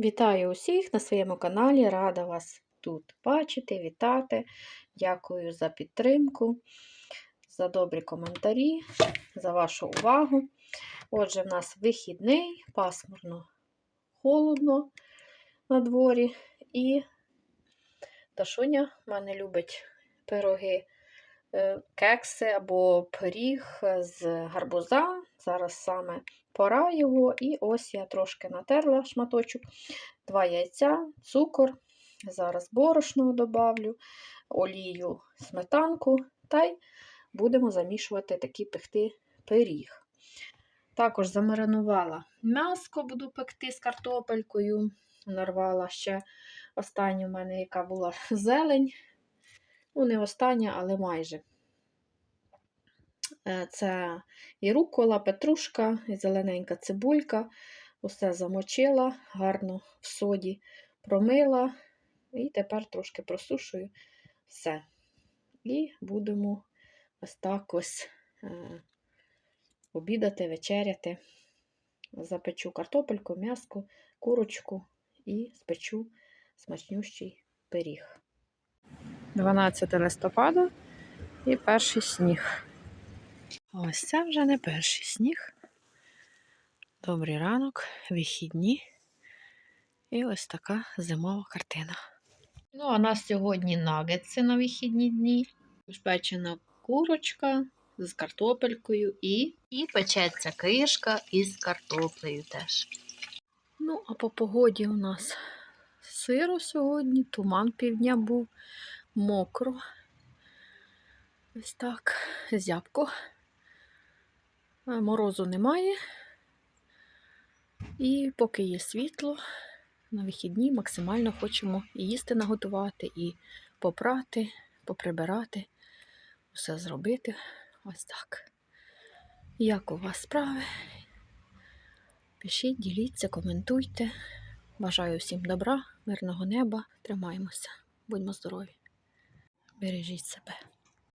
Вітаю усіх на своєму каналі. Рада вас тут бачити, вітати. Дякую за підтримку, за добрі коментарі, за вашу увагу. Отже, в нас вихідний, пасмурно, холодно на дворі. І Дашуня в мене любить пироги, кекси або пиріг з гарбуза. Зараз саме пора його. І ось я трошки натерла шматочок, два яйця, цукор. Зараз борошно добавлю, олію, сметанку, та й будемо замішувати такий пекти пиріг. Також замаринувала м'яско, буду пекти з картопелькою. Нарвала ще остання в мене, яка була зелень. Ну, не остання, але майже. Е, Це і рукола, петрушка, і зелененька цибулька. Усе замочила, гарно в соді промила. І тепер трошки просушую все. І будемо ось так ось е, обідати, вечеряти. Запечу картопельку, м'яско, курочку і спечу смачнющий пиріг. 12 листопада і перший сніг. Ось це вже не перший сніг. Добрий ранок, вихідні. І ось така зимова картина. Ну, а нас сьогодні нагетси на вихідні дні. Печена курочка з картопелькою і, і печеться кишка із картоплею теж. Ну, а по погоді у нас сиро сьогодні, туман півдня був, мокро. Ось так, зябко. Е, Морозу немає. І поки є світло, на вихідні максимально хочемо і їсти наготувати, і попрати, поприбирати, все зробити. Ось так. Як у вас справи? Пишіть, діліться, коментуйте. Бажаю всім добра, мирного неба. Тримаємося. Будьмо здорові. Бережіть себе.